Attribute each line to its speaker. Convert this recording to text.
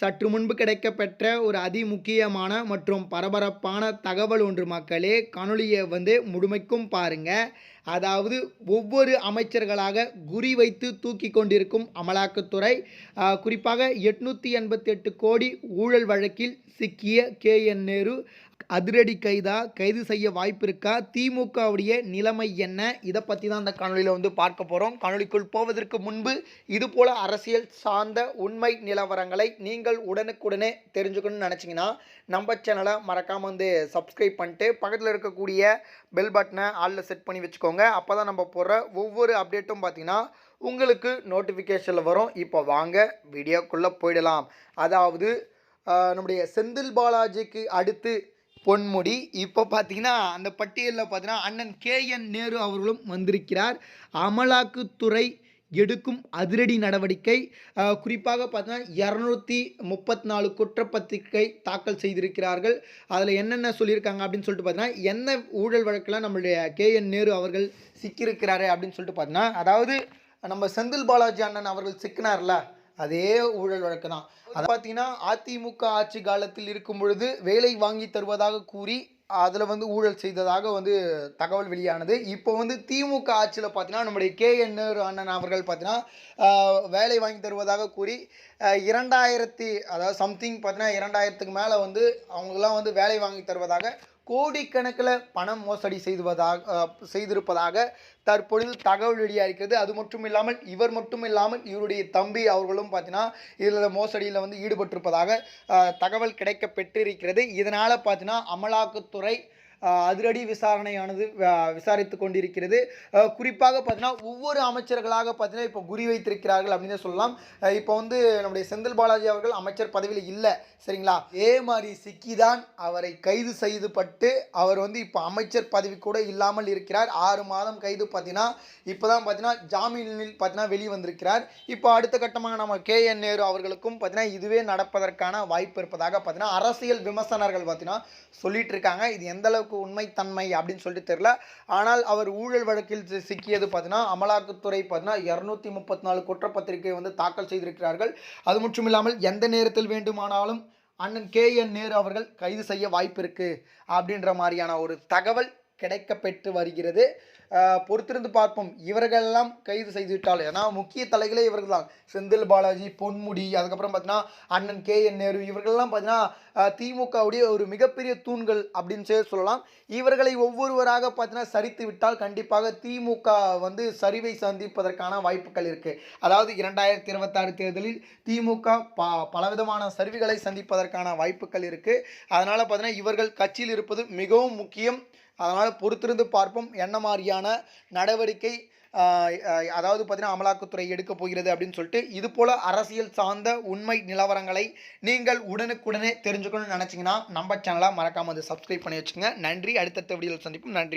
Speaker 1: சற்று முன்பு கிடைக்கப்பெற்ற ஒரு அதிமுக்கியமான மற்றும் பரபரப்பான தகவல் ஒன்று மக்களே காணொலியை வந்து முழுமைக்கும் பாருங்க. அதாவது ஒவ்வொரு அமைச்சர்களாக குறி வைத்து தூக்கி கொண்டிருக்கும் அமலாக்கத்துறை குறிப்பாக எட்நூற்றி எண்பத்தி எட்டு கோடி ஊழல் வழக்கில் சிக்கிய கே. என். நேரு அதிரடி கைதா கைது செய்ய வாய்ப்பு இருக்கா திமுகவுடைய நிலைமை என்ன? இதை பற்றி தான் அந்த காணொலியில் வந்து பார்க்க போகிறோம் காணொலிக்குள் போவதற்கு முன்பு இது போல அரசியல் சார்ந்த உண்மை நிலவரங்களை நீங்கள் உடனுக்குடனே தெரிஞ்சுக்கணும்னு நினச்சிங்கன்னா நம்ம சேனலை மறக்காமல் வந்து சப்ஸ்கிரைப் பண்ணிட்டு பக்கத்தில் இருக்கக்கூடிய பெல் பட்டனை ஆளில் செட் பண்ணி வச்சுக்கோங்க. அப்போ தான் நம்ம போடுற ஒவ்வொரு அப்டேட்டும் பார்த்தீங்கன்னா உங்களுக்கு நோட்டிஃபிகேஷனில் வரும். இப்போ வாங்க வீடியோக்குள்ளே போயிடலாம். அதாவது நம்முடைய செந்தில் பாலாஜிக்கு அடுத்து பொன்முடி. இப்போ பார்த்தீங்கன்னா அந்த பட்டியலில் பார்த்தீங்கன்னா அண்ணன் கே. என். நேரு அவர்களும் வந்திருக்கிறார். அமலாக்கத்துறை எடுக்கும் அதிரடி நடவடிக்கை குறிப்பாக பார்த்தீங்கன்னா இரநூத்தி முப்பத்தி நாலு குற்றப்பத்திரிகை தாக்கல் செய்திருக்கிறார்கள். அதில் என்னென்ன சொல்லியிருக்காங்க அப்படின்னு சொல்லிட்டு பார்த்தீங்கன்னா என்ன ஊழல் வழக்கில் நம்மளுடைய கே. என். நேரு அவர்கள் சிக்கியிருக்கிறாரு அப்படின்னு சொல்லிட்டு பார்த்தீங்கன்னா அதாவது நம்ம செந்தில் பாலாஜி அண்ணன் அவர்கள் சிக்கினார்ல அதே ஊழல் வழக்கு தான் அதை பார்த்தீங்கன்னா அதிமுக ஆட்சி காலத்தில் இருக்கும் பொழுது வேலை வாங்கி தருவதாக கூறி அதில் வந்து ஊழல் செய்ததாக வந்து தகவல் வெளியானது. இப்போ வந்து திமுக ஆட்சியில் பார்த்தீங்கன்னா நம்முடைய கே என் அண்ணன் அவர்கள் பார்த்தீங்கன்னா வேலை வாங்கி தருவதாக கூறி இரண்டாயிரத்தி அதாவது சம்திங் பார்த்தீங்கன்னா இரண்டாயிரத்துக்கு மேலே வந்து அவங்களாம் வந்து வேலை வாங்கி தருவதாக கோடிக்கணக்கில் பணம் மோசடி செய்துவதாக செய்திருப்பதாக தற்பொழுது தகவல் வெளியாக இருக்கிறது அது மட்டும் இல்லாமல் இவர் மட்டும் இல்லாமல் இவருடைய தம்பி அவர்களும் பார்த்தீங்கன்னா இதில் மோசடியில் வந்து ஈடுபட்டிருப்பதாக தகவல் கிடைக்க பெற்றிருக்கிறது இதனால் பார்த்தீங்கன்னா அமலாக்கத்துறை துறை அதிரடி விசாரணையானது விசாரித்து கொண்டிருக்கிறது. குறிப்பாக பார்த்தீங்கன்னா ஒவ்வொரு அமைச்சர்களாக பார்த்தீங்கன்னா இப்போ குறி வைத்திருக்கிறார்கள் அப்படின்னு சொல்லலாம். இப்போ வந்து நம்முடைய செந்தில் பாலாஜி அவர்கள் அமைச்சர் பதவியில் இல்லை சரிங்களா? ஏ மாதிரி சிக்கிதான் அவரை கைது செய்து பட்டு அவர் வந்து இப்போ அமைச்சர் பதவி கூட இல்லாமல் இருக்கிறார். ஆறு மாதம் கைது பார்த்தீங்கன்னா இப்போ தான் பார்த்தீங்கன்னா ஜாமீனில் பார்த்தீங்கன்னா வெளியே வந்திருக்கிறார். இப்போ அடுத்த கட்டமாக நம்ம கே என் நேரு அவர்களுக்கும் பார்த்தீங்கன்னா இதுவே நடப்பதற்கான வாய்ப்பு இருப்பதாக பார்த்தீங்கன்னா அரசியல் விமர்சனர்கள் பார்த்தீங்கன்னா சொல்லிட்டு இருக்காங்க. இது எந்த அளவுக்கு உண்மைத்தன்மை அப்படின்னு சொல்லிட்டு தெரியல. ஆனால் அவர் ஊழல் வழக்கில் சிக்கியது பார்த்தீங்கன்னா அமலாக்கத்துறை பார்த்தீங்கன்னா இரநூத்தி முப்பத்தி நாலு குற்றப்பத்திரிகை வந்து தாக்கல் செய்திருக்கிறார்கள். அது மட்டும் இல்லாமல் எந்த நேரத்தில் வேண்டுமானாலும் அண்ணன் கே என் நேரு அவர்கள் கைது செய்ய வாய்ப்பு இருக்கு அப்படின்ற மாதிரியான ஒரு தகவல் கிடைக்க பெற்று வருகிறது பொறுத்திருந்து பார்ப்போம். இவர்களெல்லாம் கைது செய்துவிட்டால் ஏன்னா முக்கிய தலைகளே இவர்கள் தான் செந்தில் பாலாஜி பொன்முடி அதுக்கப்புறம் பார்த்தீங்கன்னா அண்ணன் கே என் நேரு இவர்கள்லாம் பார்த்தீங்கன்னா திமுகவுடைய ஒரு மிகப்பெரிய தூண்கள் அப்படின்னு சொல்லி சொல்லலாம். இவர்களை ஒவ்வொருவராக பார்த்தீங்கன்னா சரித்து விட்டால் கண்டிப்பாக திமுக வந்து சரிவை சந்திப்பதற்கான வாய்ப்புகள் இருக்குது அதாவது இரண்டாயிரத்தி இருபத்தாறு தேர்தலில் திமுக ப பலவிதமான சரிவுகளை சந்திப்பதற்கான வாய்ப்புகள் இருக்குது அதனால் பார்த்தீங்கன்னா இவர்கள் கட்சியில் இருப்பது மிகவும் முக்கியம். அதனால் பொறுத்திருந்து பார்ப்போம் என்ன மாதிரியான நடவடிக்கை அதாவது பார்த்தீங்கன்னா அமலாக்கத்துறை எடுக்க போகிறது அப்படின்னு சொல்லிட்டு இது போல் அரசியல் சார்ந்த உண்மை நிலவரங்களை நீங்கள் உடனுக்குடனே தெரிஞ்சுக்கணும்னு நினச்சிங்கன்னா நம்ம சேனலாக மறக்காமல் வந்து சப்ஸ்கிரைப் பண்ணி வச்சுங்க நன்றி. அடுத்தடுத்த வீடியோவில் சந்திப்போம். நன்றி.